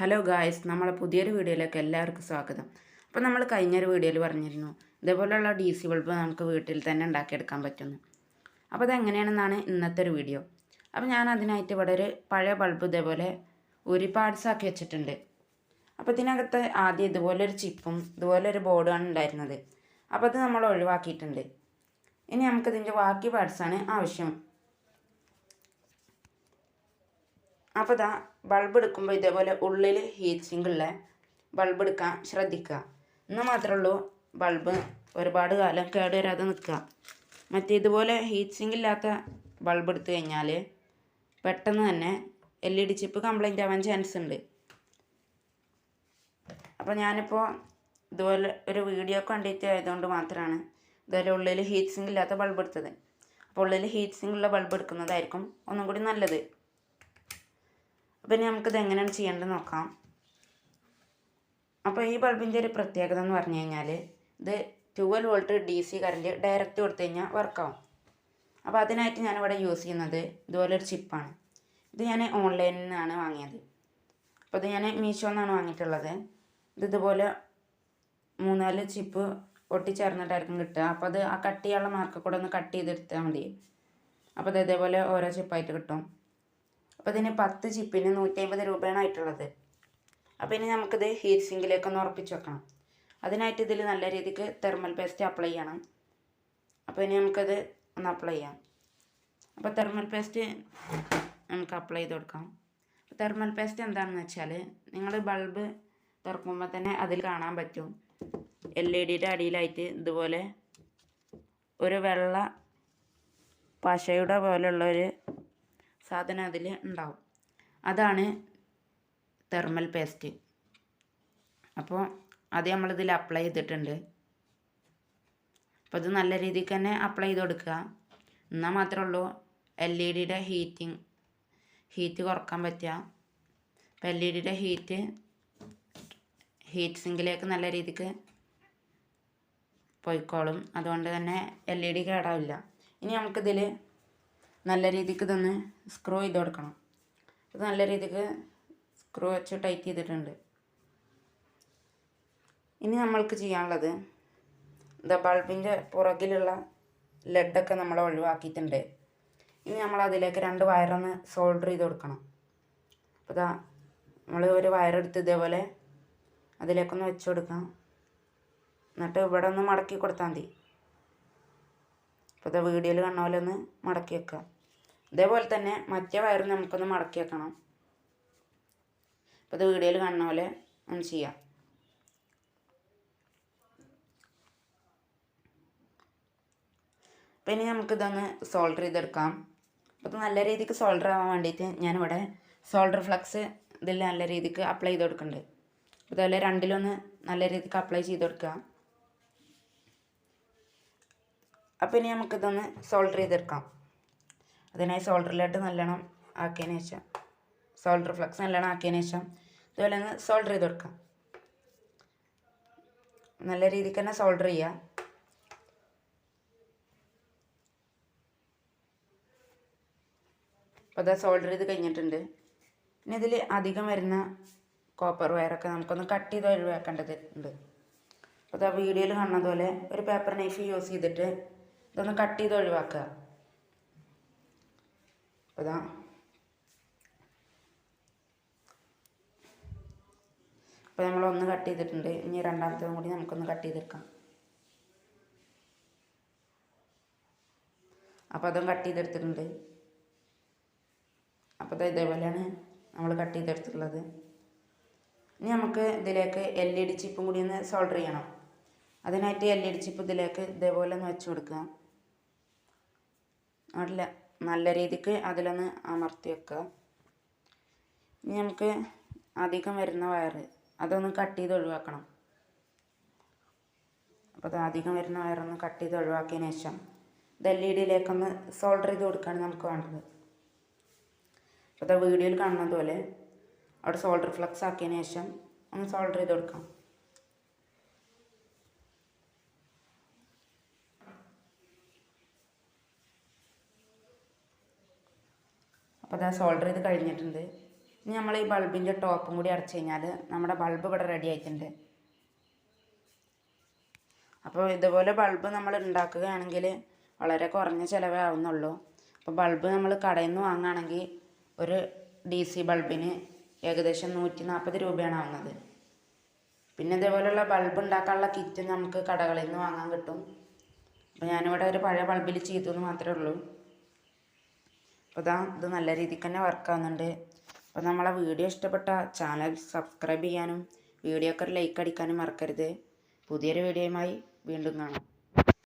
Hello guys നമ്മളെ പുതിയൊരു വീഡിയോയിലേക്ക് എല്ലാവർക്കും സ്വാഗതം. അപ്പോൾ നമ്മൾ കഴിഞ്ഞൊരു വീഡിയോയിൽ പറഞ്ഞിരുന്നു ഇതേപോലെയുള്ള ഡി സി ബൾബ് നമുക്ക് വീട്ടിൽ തന്നെ ഉണ്ടാക്കിയെടുക്കാൻ പറ്റുന്നു. അപ്പോൾ അതെങ്ങനെയാണെന്നാണ് ഇന്നത്തെ ഒരു വീഡിയോ. അപ്പോൾ ഞാൻ അതിനായിട്ട് ഇവിടെ ഒരു പഴയ ബൾബ് ഇതേപോലെ ഒരു പാർട്സാക്കി വെച്ചിട്ടുണ്ട്. അപ്പോൾ ഇതിനകത്ത് ആദ്യം ഇതുപോലെ ഒരു ചിപ്പും ഇതുപോലെ ഒരു ബോർഡുമാണ് ഉണ്ടായിരുന്നത്. അപ്പോൾ അത് നമ്മൾ ഒഴിവാക്കിയിട്ടുണ്ട്. ഇനി നമുക്കിതിന്റെ ബാക്കി പാർട്സാണ് ആവശ്യം. അപ്പോൾ ഇതാ ബൾബ് എടുക്കുമ്പോൾ ഇതേപോലെ ഉള്ളിൽ ഹീറ്റ് സിങ്ക് ഉള്ള ബൾബ് എടുക്കാൻ ശ്രദ്ധിക്കുക. എന്നാൽ മാത്രമേ ഉള്ളൂ ബൾബ് ഒരുപാട് കാലം കേട് വരാതെ നിൽക്കുക. മറ്റേ ഇതുപോലെ ഹീറ്റ് സിങ്ക് ഇല്ലാത്ത ബൾബ് എടുത്ത് കഴിഞ്ഞാൽ പെട്ടെന്ന് തന്നെ L E D chip complaint ആവാൻ ചാൻസ് ഉണ്ട്. അപ്പോൾ ഞാനിപ്പോൾ ഇതുപോലെ ഒരു വീഡിയോ കണ്ടിട്ട് ആയതുകൊണ്ട് മാത്രമാണ് ഇതുപോലെ ഉള്ളിൽ ഹീറ്റ് സിങ്ക് ഇല്ലാത്ത ബൾബ് എടുത്തത്. അപ്പോൾ ഉള്ളിൽ ഹീറ്റ് സിങ്ക് ഉള്ള ബൾബ് എടുക്കുന്നതായിരിക്കും ഒന്നും കൂടി നല്ലത്. അപ്പോൾ ഇനി നമുക്കിത് എങ്ങനെയാണ് ചെയ്യേണ്ടത് നോക്കാം. അപ്പോൾ ഈ ബൾബിന്റെ ഒരു പ്രത്യേകത എന്ന് പറഞ്ഞു കഴിഞ്ഞാൽ ഇത് twelve volt D C current direct കൊടുത്തു കഴിഞ്ഞാൽ വർക്കാവും അപ്പോൾ അതിനായിട്ട് ഞാനിവിടെ യൂസ് ചെയ്യുന്നത് ഇതുപോലെ ഒരു ചിപ്പാണ് ഇത് ഞാൻ ഓൺലൈനിൽ നിന്നാണ് വാങ്ങിയത്. അപ്പോൾ ഇത് ഞാൻ മീഷോ നിന്നാണ് വാങ്ങിയിട്ടുള്ളത്. ഇത് ഇതുപോലെ മൂന്നാൽ ചിപ്പ് ഒട്ടിച്ചേർന്നിട്ടായിരിക്കും കിട്ടുക. അപ്പോൾ അത് ആ കട്ട് ചെയ്യാനുള്ള മാർക്ക് കൂടെ ഒന്ന് കട്ട് ചെയ്തെടുത്താൽ മതി. അപ്പോൾ അത് ഇതേപോലെ ഓരോ ചിപ്പായിട്ട് കിട്ടും. അപ്പോൾ ഇതിന് പത്ത് ചിപ്പിന് നൂറ്റി അമ്പത് രൂപയാണ് ആയിട്ടുള്ളത്. അപ്പോൾ ഇനി നമുക്കിത് ഹീറ്റ് സിങ്കിലേക്ക് ഒന്ന് ഉറപ്പിച്ച് വെക്കണം. അതിനായിട്ട് ഇതിൽ നല്ല രീതിക്ക് തെർമൽ പേസ്റ്റ് അപ്ലൈ ചെയ്യണം. അപ്പോൾ ഇനി നമുക്കത് ഒന്ന് അപ്ലൈ ചെയ്യാം. അപ്പോൾ തെർമൽ പേസ്റ്റ് നമുക്ക് അപ്ലൈ ചെയ്ത് കൊടുക്കാം. തെർമൽ പേസ്റ്റ് എന്താണെന്ന് വെച്ചാൽ നിങ്ങൾ ബൾബ് തുറക്കുമ്പോൾ തന്നെ അതിൽ കാണാൻ പറ്റും. എൽ ഇ ഡിയുടെ അടിയിലായിട്ട് ഇതുപോലെ ഒരു വെള്ള പശയുടെ പോലുള്ള ഒരു സാധനം അതിൽ ഉണ്ടാവും. അതാണ് തെർമൽ പേസ്റ്റ് അപ്പോൾ അത് നമ്മളിതിൽ അപ്ലൈ ചെയ്തിട്ടുണ്ട്. അപ്പോൾ ഇത് നല്ല രീതിക്ക് തന്നെ അപ്ലൈ ചെയ്ത് കൊടുക്കുക. എന്നാൽ മാത്രമേ ഉള്ളൂ എൽ ഇ ഡിയുടെ ഹീറ്റിംഗ് ഹീറ്റ് കുറയ്ക്കാൻ പറ്റുക. അപ്പോൾ എൽ ഇ ഡിയുടെ ഹീറ്റ് ഹീറ്റ് സിങ്കിലേക്ക് നല്ല രീതിക്ക് പോയിക്കോളും. അതുകൊണ്ട് തന്നെ എൽ ഇ ഡി കേടാവില്ല. ഇനി നമുക്കിതിൽ നല്ല രീതിക്ക് ഇതൊന്ന് സ്ക്രൂ ചെയ്ത് കൊടുക്കണം. ഇത് നല്ല രീതിക്ക് സ്ക്രൂ വെച്ച് ടൈറ്റ് ചെയ്തിട്ടുണ്ട്. ഇനി നമ്മൾക്ക് ചെയ്യാനുള്ളത് ഇതാ ബൾബിന്റെ പുറകിലുള്ള ലെഡൊക്കെ നമ്മൾ ഒഴിവാക്കിയിട്ടുണ്ട്. ഇനി നമ്മൾ അതിലേക്ക് രണ്ട് വയറൊന്ന് സോൾഡർ ചെയ്ത് കൊടുക്കണം. അപ്പോൾ ഇതാ നമ്മൾ ഒരു വയറെടുത്ത് ഇതേപോലെ അതിലേക്കൊന്ന് വെച്ച് കൊടുക്കാം. എന്നിട്ട് ഇവിടെ ഒന്ന് മടക്കി കൊടുത്താൽ മതി. ഇപ്പോൾ ഇതാ വീഡിയോയിൽ കാണുന്ന പോലെ ഒന്ന് മടക്കി വെക്കാം. ഇതേപോലെ തന്നെ മറ്റേ വയർ നമുക്കൊന്ന് മടക്കി വെക്കണം. അപ്പോൾ ഇത് വീഡിയോയിൽ കാണുന്ന പോലെ ഒന്ന് ചെയ്യാം. അപ്പോൾ ഇനി നമുക്കിതൊന്ന് സോൾഡർ ചെയ്തെടുക്കാം. അപ്പോൾ നല്ല രീതിക്ക് സോൾഡർ ആവാൻ വേണ്ടിയിട്ട് ഞാനിവിടെ സോൾഡർ ഫ്ലക്സ് ഇതിൽ നല്ല രീതിക്ക് അപ്ലൈ ചെയ്ത് കൊടുക്കുന്നുണ്ട് അതുപോലെ രണ്ടിലൊന്ന് നല്ല രീതിക്ക് അപ്ലൈ ചെയ്ത് കൊടുക്കുക. അപ്പോൾ ഇനി നമുക്കിതൊന്ന് സോൾഡർ ചെയ്തെടുക്കാം. അതിനായി സോൾഡർ ലെഡ് നല്ലോണം ആക്കിയതിന് ശേഷം സോൾഡർ ഫ്ലക്സ് നല്ലോണം ആക്കിയതിന് ശേഷം ഇതുപോലെ ഒന്ന് സോൾഡർ ചെയ്ത് കൊടുക്കാം. നല്ല രീതിക്ക് തന്നെ സോൾഡർ ചെയ്യുക അപ്പോൾ അതാ സോൾഡർ ചെയ്ത് കഴിഞ്ഞിട്ടുണ്ട്. ഇനി ഇതിൽ അധികം വരുന്ന കോപ്പർ വയറൊക്കെ നമുക്കൊന്ന് കട്ട് ചെയ്ത് ഒഴിവാക്കേണ്ടത് ഉണ്ട് അപ്പോൾ അതാ വീഡിയോയിൽ കാണുന്നതുപോലെ ഒരു പേപ്പർ നൈഫ് യൂസ് ചെയ്തിട്ട് ഇതൊന്ന് കട്ട് ചെയ്ത് ഒഴിവാക്കുക. അപ്പോൾ ഇതാ നമ്മൾ ഒന്ന് കട്ട് ചെയ്തിട്ടുണ്ട്. ഇനി രണ്ടാമത്തേതും കൂടി നമുക്കൊന്ന് കട്ട് ചെയ്തെടുക്കാം. അപ്പോൾ അതും കട്ട് ചെയ്തെടുത്തിട്ടുണ്ട്. അപ്പോൾ ഇത് ഇതേപോലെയാണ് നമ്മൾ കട്ട് ചെയ്തെടുത്തിട്ടുള്ളത്. ഇനി നമുക്ക് ഇതിലേക്ക് എൽ ഇ ഡി ചിപ്പും കൂടി ഒന്ന് സോൾഡർ ചെയ്യണം. അതിനായിട്ട് എൽ ഇ ഡി ചിപ്പ് ഇതിലേക്ക് ഇതേപോലെ ഒന്ന് വെച്ച് കൊടുക്കുക. നല്ല നല്ല രീതിക്ക് അതിലൊന്ന് അമർത്തി വെക്കുക ഇനി നമുക്ക് അധികം വരുന്ന വയറ് അതൊന്ന് കട്ട് ചെയ്ത് ഒഴിവാക്കണം. അപ്പോൾ അത് അധികം വരുന്ന വയറൊന്ന് കട്ട് ചെയ്ത് ഒഴിവാക്കിയതിന് ശേഷം ഇത് എൽ ഇ ഡിയിലേക്കൊന്ന് സോൾഡർ ചെയ്ത് കൊടുക്കുകയാണ് നമുക്ക് വേണ്ടത്. അപ്പോൾ അത് വീഡിയോയിൽ കാണുന്നതുപോലെ അവിടെ സോൾഡർ ഫ്ലക്സ് ആക്കിയതിന് ശേഷം ഒന്ന് സോൾഡർ ചെയ്ത് കൊടുക്കാം. അപ്പോൾ അത് സോൾഡർ ചെയ്ത് കഴിഞ്ഞിട്ടുണ്ട്. ഇനി നമ്മൾ ഈ ബൾബിന്റെ ടോപ്പും കൂടി അടച്ചു കഴിഞ്ഞാൽ നമ്മുടെ ബൾബ് ഇവിടെ റെഡി ആയിട്ടുണ്ട്. അപ്പോൾ ഇതുപോലെ ബൾബ് നമ്മൾ ഉണ്ടാക്കുകയാണെങ്കിൽ വളരെ കുറഞ്ഞ ചിലവേ ആവുന്നുള്ളൂ. അപ്പോൾ ബൾബ് നമ്മൾ കടയിൽ നിന്ന് വാങ്ങുകയാണെങ്കിൽ ഒരു ഡി സി ബൾബിന് ഏകദേശം നൂറ്റി നാൽപ്പത് രൂപയാണ് ആവുന്നത്. പിന്നെ ഇതേപോലെയുള്ള ബൾബ് ഉണ്ടാക്കാനുള്ള കിറ്റ് നമുക്ക് കടകളിൽ നിന്ന് വാങ്ങാൻ കിട്ടും. അപ്പോൾ ഞാനിവിടെ ഒരു പഴയ ബൾബിൽ ചെയ്തു എന്ന് മാത്രമേ ഉള്ളൂ. അപ്പോൾ ഇതാ ഇത് നല്ല രീതിക്ക് തന്നെ വർക്കാവുന്നുണ്ട് അപ്പോൾ നമ്മളെ വീഡിയോ ഇഷ്ടപ്പെട്ട ചാനൽ സബ്സ്ക്രൈബ് ചെയ്യാനും വീഡിയോക്ക് ഒരു ലൈക്ക് അടിക്കാനും മറക്കരുത്. പുതിയൊരു വീഡിയോയുമായി വീണ്ടും കാണാം.